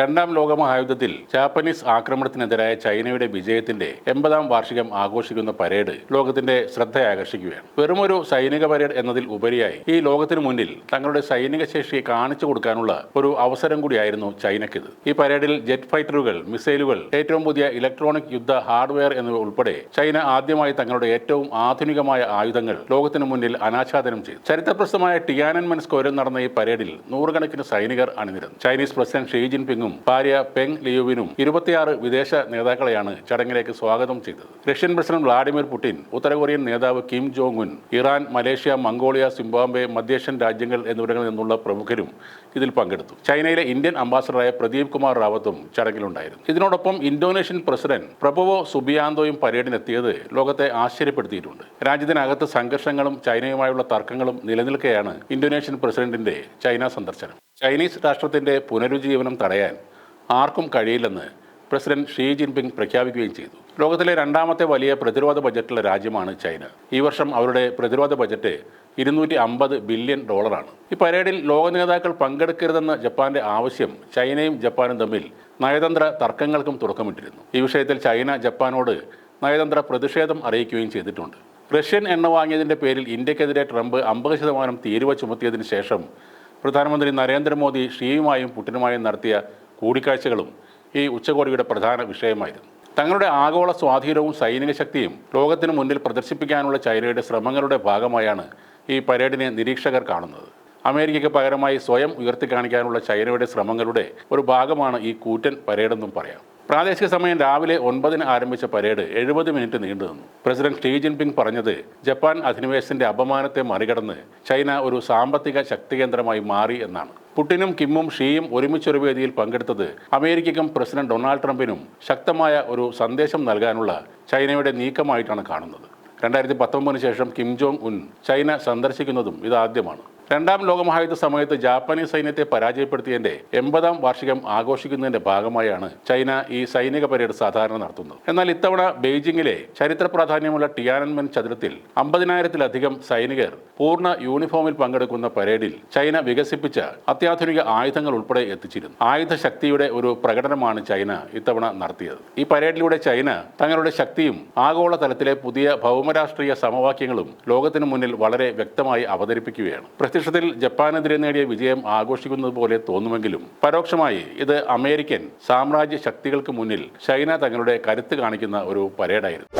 രണ്ടാം ലോക മഹായുദ്ധത്തിൽ ജാപ്പനീസ് ആക്രമണത്തിനെതിരായ ചൈനയുടെ വിജയത്തിന്റെ എൺപതാം വാർഷികം ആഘോഷിക്കുന്ന പരേഡ് ലോകത്തിന്റെ ശ്രദ്ധയാകർഷിക്കുകയാണ്. വെറുമൊരു സൈനിക പരേഡ് എന്നതിൽ ഉപരിയായി ഈ ലോകത്തിനു മുന്നിൽ തങ്ങളുടെ സൈനിക ശേഷിയെ കാണിച്ചു കൊടുക്കാനുള്ള ഒരു അവസരം കൂടിയായിരുന്നു ചൈനയ്ക്കിത്. ഈ പരേഡിൽ ജെറ്റ് ഫൈറ്ററുകൾ മിസൈലുകൾ ഏറ്റവും പുതിയ ഇലക്ട്രോണിക് യുദ്ധ ഹാർഡ്വെയർ എന്നിവ ഉൾപ്പെടെ ചൈന ആദ്യമായി തങ്ങളുടെ ഏറ്റവും ആധുനികമായ ആയുധങ്ങൾ ലോകത്തിനു മുന്നിൽ അനാച്ഛാദനം ചെയ്തു. ചരിത്രപ്രസിദ്ധമായ ടിയാനൻമെൻ സ്ക്വയറിൽ നടന്ന ഈ പരേഡിൽ നൂറുകണക്കിന് സൈനികർ അണിനിരുന്നു. ചൈനീസ് പ്രസിഡന്റ് ഷീ ജിൻപിങ്ങും ഭാര്യ പെങ് ലിയുവിനും ഇരുപത്തിയാറ് വിദേശ നേതാക്കളെയാണ് ചടങ്ങിലേക്ക് സ്വാഗതം ചെയ്തത്. റഷ്യൻ പ്രസിഡന്റ് വ്ളാഡിമിർ പുടിൻ ഉത്തരകൊറിയൻ നേതാവ് Kim Jong Un Iran Malaysia Mongolia Zimbabwe മധ്യേഷ്യൻ രാജ്യങ്ങൾ എന്നിവിടങ്ങളിൽ നിന്നുള്ള പ്രമുഖരും ഇതിൽ പങ്കെടുത്തു. ചൈനയിലെ ഇന്ത്യൻ അംബാസഡറായ പ്രദീപ് കുമാർ റാവത്തും ചടങ്ങിലുണ്ടായിരുന്നു. ഇതിനോടൊപ്പം ഇന്തോനേഷ്യൻ പ്രസിഡന്റ് പ്രഭവോ സുബിയാന്തോയും പരേഡിനെത്തിയത് ലോകത്തെ ആശ്ചര്യപ്പെടുത്തിയിട്ടുണ്ട്. രാജ്യത്തിനകത്ത് സംഘർഷങ്ങളും ചൈനയുമായുള്ള തർക്കങ്ങളും നിലനിൽക്കെയാണ് ഇന്തോനേഷ്യൻ പ്രസിഡന്റിന്റെ ചൈന സന്ദർശനം. ചൈനീസ് രാഷ്ട്രത്തിന്റെ പുനരുജ്ജീവനം തടയാൻ ആർക്കും കഴിയില്ലെന്ന് പ്രസിഡന്റ് ഷീ ജിൻപിങ് പ്രഖ്യാപിക്കുകയും ചെയ്തു. ലോകത്തിലെ രണ്ടാമത്തെ വലിയ പ്രതിരോധ ബജറ്റുള്ള രാജ്യമാണ് ചൈന. ഈ വർഷം അവരുടെ പ്രതിരോധ ബജറ്റ് ഇരുന്നൂറ്റി അമ്പത് ബില്യൺ ഡോളറാണ്. ഈ പരേഡിൽ ലോക നേതാക്കൾ പങ്കെടുക്കരുതെന്ന ജപ്പാന്റെ ആവശ്യം ചൈനയും ജപ്പാനും തമ്മിൽ നയതന്ത്ര തർക്കങ്ങൾക്കും തുടക്കമിട്ടിരുന്നു. ഈ വിഷയത്തിൽ ചൈന ജപ്പാനോട് നയതന്ത്ര പ്രതിഷേധം അറിയിക്കുകയും ചെയ്തിട്ടുണ്ട്. റഷ്യൻ എണ്ണ വാങ്ങിയതിന്റെ പേരിൽ ഇന്ത്യക്കെതിരെ ട്രംപ് അമ്പത് ശതമാനം തീരുവ ചുമത്തിയതിന് ശേഷം പ്രധാനമന്ത്രി നരേന്ദ്രമോദി ഷിയുമായും പുടിനുമായും നടത്തിയ കൂടിക്കാഴ്ചകളും ഈ ഉച്ചകോടിയുടെ പ്രധാന വിഷയമായിരുന്നു. തങ്ങളുടെ ആഗോള സ്വാധീനവും സൈനിക ശക്തിയും ലോകത്തിന് മുന്നിൽ പ്രദർശിപ്പിക്കാനുള്ള ചൈനയുടെ ശ്രമങ്ങളുടെ ഭാഗമായാണ് ഈ പരേഡിനെ നിരീക്ഷകർ കാണുന്നത്. അമേരിക്കയ്ക്ക് പകരമായി സ്വയം ഉയർത്തിക്കാണിക്കാനുള്ള ചൈനയുടെ ശ്രമങ്ങളുടെ ഒരു ഭാഗമാണ് ഈ കൂറ്റൻ പരേഡെന്നും പറയാം. പ്രാദേശിക സമയം രാവിലെ ഒൻപതിന് ആരംഭിച്ച പരേഡ് എഴുപത് മിനിറ്റ് നീണ്ടു നിന്നു. പ്രസിഡന്റ് ഷീ ജിൻപിങ് പറഞ്ഞത് ജപ്പാൻ അധിനിവേശത്തിന്റെ അപമാനത്തെ മറികടന്ന് ചൈന ഒരു സാമ്പത്തിക ശക്തി കേന്ദ്രമായി മാറി എന്നാണ്. പുടിനും കിമ്മും ഷീയും ഒരുമിച്ചൊരു വേദിയിൽ പങ്കെടുത്തത് അമേരിക്കയ്ക്കും പ്രസിഡന്റ് ഡൊണാൾഡ് ട്രംപിനും ശക്തമായ ഒരു സന്ദേശം നൽകാനുള്ള ചൈനയുടെ നീക്കമായിട്ടാണ് കാണുന്നത്. രണ്ടായിരത്തി പത്തൊമ്പതിന് ശേഷം കിം ജോങ് ഉൻ ചൈന സന്ദർശിക്കുന്നതും ഇതാദ്യമാണ്. രണ്ടാം ലോകമഹായുദ്ധ സമയത്ത് ജാപ്പാനീസ് സൈന്യത്തെ പരാജയപ്പെടുത്തിയതിന്റെ എൺപതാം വാർഷികം ആഘോഷിക്കുന്നതിന്റെ ഭാഗമായാണ് ചൈന ഈ സൈനിക പരേഡ് സാധാരണ നടത്തുന്നത്. എന്നാൽ ഇത്തവണ ബെയ്ജിങ്ങിലെ ചരിത്ര പ്രാധാന്യമുള്ള ടിയാനൻമെൻ ചതുരത്തിൽ അമ്പതിനായിരത്തിലധികം സൈനികർ പൂർണ യൂണിഫോമിൽ പങ്കെടുക്കുന്ന പരേഡിൽ ചൈന വികസിപ്പിച്ച അത്യാധുനിക ആയുധങ്ങൾ ഉൾപ്പെടെ എത്തിച്ചിരുന്നു. ആയുധ ശക്തിയുടെ ഒരു പ്രകടനമാണ് ചൈന ഇത്തവണ നടത്തിയത്. ഈ പരേഡിലൂടെ ചൈന തങ്ങളുടെ ശക്തിയും ആഗോള തലത്തിലെ പുതിയ ഭൗമരാഷ്ട്രീയ സമവാക്യങ്ങളും ലോകത്തിനു മുന്നിൽ വളരെ വ്യക്തമായി അവതരിപ്പിക്കുകയാണ്. പ്രത്യക്ഷത്തിൽ ജപ്പാനെതിരെ നേടിയ വിജയം ആഘോഷിക്കുന്നത് പോലെ തോന്നുമെങ്കിലും പരോക്ഷമായി ഇത് അമേരിക്കൻ സാമ്രാജ്യ ശക്തികൾക്ക് മുന്നിൽ ചൈന തങ്ങളുടെ കരുത്ത് കാണിക്കുന്ന ഒരു പരേഡായിരുന്നു.